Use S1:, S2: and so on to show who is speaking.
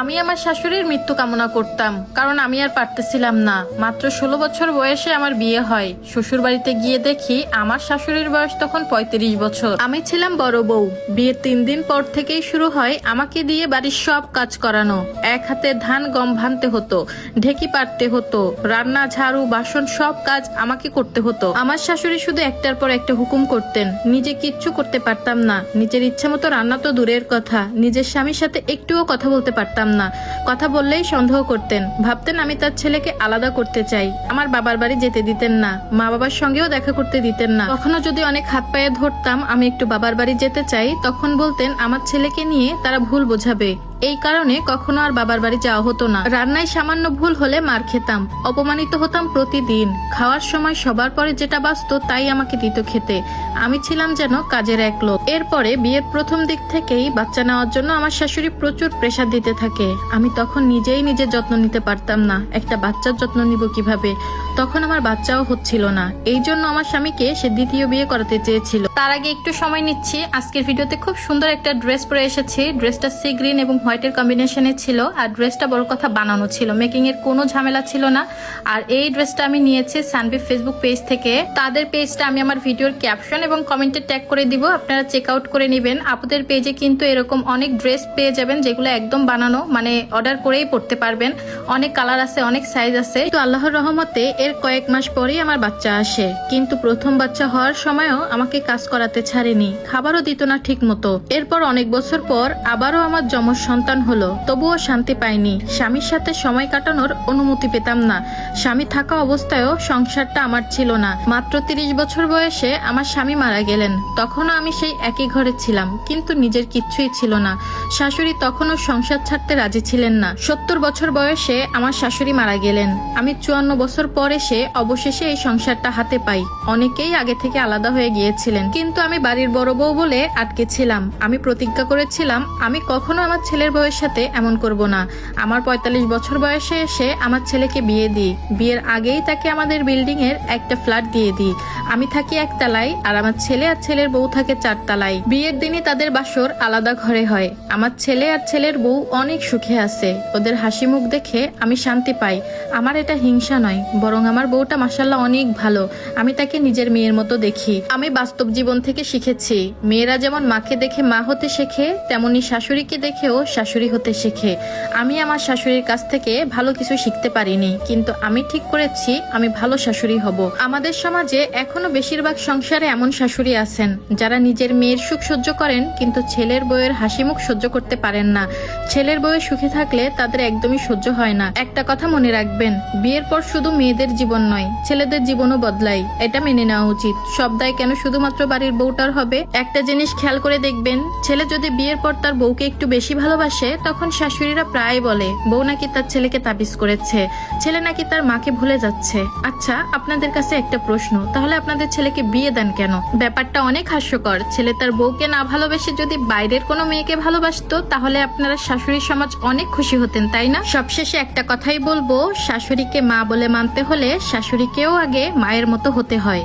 S1: আমি আমার শাশুড়ির মৃত্যু কামনা করতাম, কারণ আমি আর পারতেছিলাম না। মাত্র ষোলো বছর বয়সে আমার বিয়ে হয়। শ্বশুর বাড়িতে গিয়ে দেখি আমার শাশুড়ির বয়স তখন পঁয়ত্রিশ বছর। আমি ছিলাম বড় বউ। বিয়ের তিন দিন পর থেকেই শুরু হয় আমাকে দিয়ে বাড়ির সব কাজ করানো। এক হাতে ধান গম ভানতে হতো, ঢেকি পারতে হতো, রান্না, ঝাড়ু, বাসন সব কাজ আমাকে করতে হতো। আমার শাশুড়ি শুধু একটার পর একটা হুকুম করতেন, নিজে কিচ্ছু করতে পারতাম না। নিজের ইচ্ছে মতো রান্না তো দূরের কথা, নিজের স্বামীর সাথে একটুও কথা বলতে পারতাম না। কথা বললেই সন্দেহ করতেন। ভাবতেন আমি তার ছেলেকে আলাদা করতে চাই। আমার বাবার বাড়ি যেতে দিতেন না। মা বাবার সঙ্গেও দেখা করতে দিতেন না। কখনো যদি অনেক হাত পায়ে ধরতাম, আমি একটু বাবার বাড়ি যেতে চাই, তখন বলতেন, আমার ছেলেকে নিয়ে তারা ভুল বোঝাবে। এই কারণে কখনো আর বাবার বাড়ি যাওয়া হতো না। রান্নায় সামান্য ভুল হলে মার খেতাম। অপমানিত হতাম প্রতিদিন। খাওয়ার সময় সবার পরে যেটা বাঁচত তাই আমাকে দিত খেতে। আমি ছিলাম যেন কাজের এক লোক। এরপরে বিয়ের প্রথম দিক থেকেই বাচ্চা নেওয়ার জন্য আমার শাশুড়ি প্রচুর প্রেসার দিতে থাকে। আমি তখন নিজেই নিজের যত্ন নিতে পারতাম না। একটা বাচ্চার যত্ন নিব কীভাবে? তখন আমার বাচ্চাও হচ্ছিল না। এই জন্য আমার স্বামীকে সে দ্বিতীয় বিয়ে করাতে চেয়েছিল। তার আগে একটু সময় নিচ্ছি। আজকের ভিডিওতে খুব সুন্দর একটা ড্রেস পরে এসেছি। ড্রেসটা সি গ্রিন এবং হোয়াইটের কম্বিনেশনে ছিল, আর ড্রেসটা বড় কথা বানানো ছিল। মেকিং এর কোনো ঝামেলা ছিল না। আর এই ড্রেসটা আমি নিয়েছি সানবি ফেসবুক পেজ থেকে। তাদের পেজটা আমি আমার ভিডিওর ক্যাপশন এবং কমেন্টে ট্যাগ করে দিব। আপনারা চেক আউট করে নেবেন। আপুদের পেজে কিন্তু এরকম অনেক ড্রেস পেয়ে যাবেন, যেগুলো একদম বানানো মানে অর্ডার করেই পড়তে পারবেন। অনেক কালার আছে, অনেক সাইজ আছে। তো আল্লাহর রহমতে এর কয়েক মাস পরেই আমার বাচ্চা আসে। কিন্তু প্রথম বাচ্চা হওয়ার সময়ও আমাকে কাজ করাতে ছাড়েনি। খাবারও দিত না ঠিক মতো এরপর অনেক বছর পর আবারও আমার যমজ সন্তান হলো, তবুও শান্তি পাইনি। স্বামীর সাথে সময় কাটানোর অনুমতি পেতাম না। স্বামী থাকা অবস্থায়ও সংসারটা আমার ছিল না। মাত্র তিরিশ বছর বয়সে আমার স্বামী মারা গেলেন। তখনও আমি সেই একই ঘরে ছিলাম, কিন্তু নিজের কিচ্ছুই ছিল না। শাশুড়ি তখনও সংসার ছাড়তে রাজি ছিলেন না। সত্তর বছর বয়সে আমার শাশুড়ি মারা গেলেন। আমি চুয়ান্ন বছর পর এসে অবশেষে এই সংসারটা হাতে পাই। অনেকেই আগে থেকে আলাদা হয়ে গিয়েছিলেন, কিন্তু আমি বাড়ির বড় বউ বলে আটকে ছিলাম। আমি প্রতিজ্ঞা করেছিলাম, আমি কখনো আমার ছেলের বউয়ের সাথে এমন করব না। আমার পঁয়তাল্লিশ বছর বয়সে এসে আমার ছেলেকে বিয়ে দিই। বিয়ের আগেই তাকে আমাদের বিল্ডিং এর একটা ফ্ল্যাট দিয়ে দিই। আমি থাকি একতলায় আর আমার ছেলে আর ছেলের বউ থাকে চারতলায়। বিয়ের দিনই তাদের বাসর আলাদা ঘরে হয়। আমার ছেলে আর ছেলের বউ অনেক সুখে আছে। ওদের হাসি মুখ দেখে আমি শান্তি পাই। আমার এটা হিংসা নয়, বরং আমার বউটা মাসাল্লাহ অনেক ভালো। আমি তাকে নিজের মেয়ের মতো দেখি। আমি বাস্তব জীবন থেকে শিখেছি। মেয়েরা যেমন মাকে দেখে মা হতে শেখে, তেমনি শাশুড়িকে দেখেও শাশুড়ি হতে শেখে। আমি আমার শাশুড়ির কাছ থেকে ভালো কিছু শিখতে পারিনি, কিন্তু আমি ঠিক করেছি আমি ভালো শাশুড়ি হব। আমাদের সমাজে এখনও বেশিরভাগ সংসারে এমন শাশুড়ি আছেন, যারা নিজের মেয়ের সুখ সহ্য করেন, কিন্তু ছেলের বউয়ের হাসি মুখ সহ্য করতে পারেন না। ছেলের বউয়ের সুখে থাকলে তাদের একদমই সহ্য হয় না। একটা কথা মনে রাখবেন, বিয়ের পর শুধু মেয়েদের জীবন নয়, ছেলেদের জীবনও বদলায় এটা মেনে নেওয়া উচিত। সব দায় কেন শুধুমাত্র বাড়ির বউটার হবে? একটা জিনিস খেয়াল করে দেখবেন, ছেলে যদি বিয়ের পর তার বউকে একটু বেশি ভালোবাসে, তখন শাশুড়িরা প্রায় বলে, বউ নাকি তার ছেলেকে তাবিজ করেছে, ছেলে নাকি তার মাকে ভুলে যাচ্ছে। আচ্ছা আপনাদের কাছে একটা প্রশ্ন, তাহলে আপনাদের ছেলেকে বিয়ে দেন কেন? ব্যাপারটা অনেক হাস্যকর, ছেলে তার বউকে না ভালোবেসে যদি বাইরের কোনো মেয়েকে ভালোবাসতো, তাহলে আপনারা শাশুড়ি সমাজ অনেক খুশি হতেন, তাই না? সবশেষে একটা কথাই বলব, শাশুড়িকে মা বলে মানতে হলে শাশুড়িকেও আগে মায়ের মতো হতে হয়।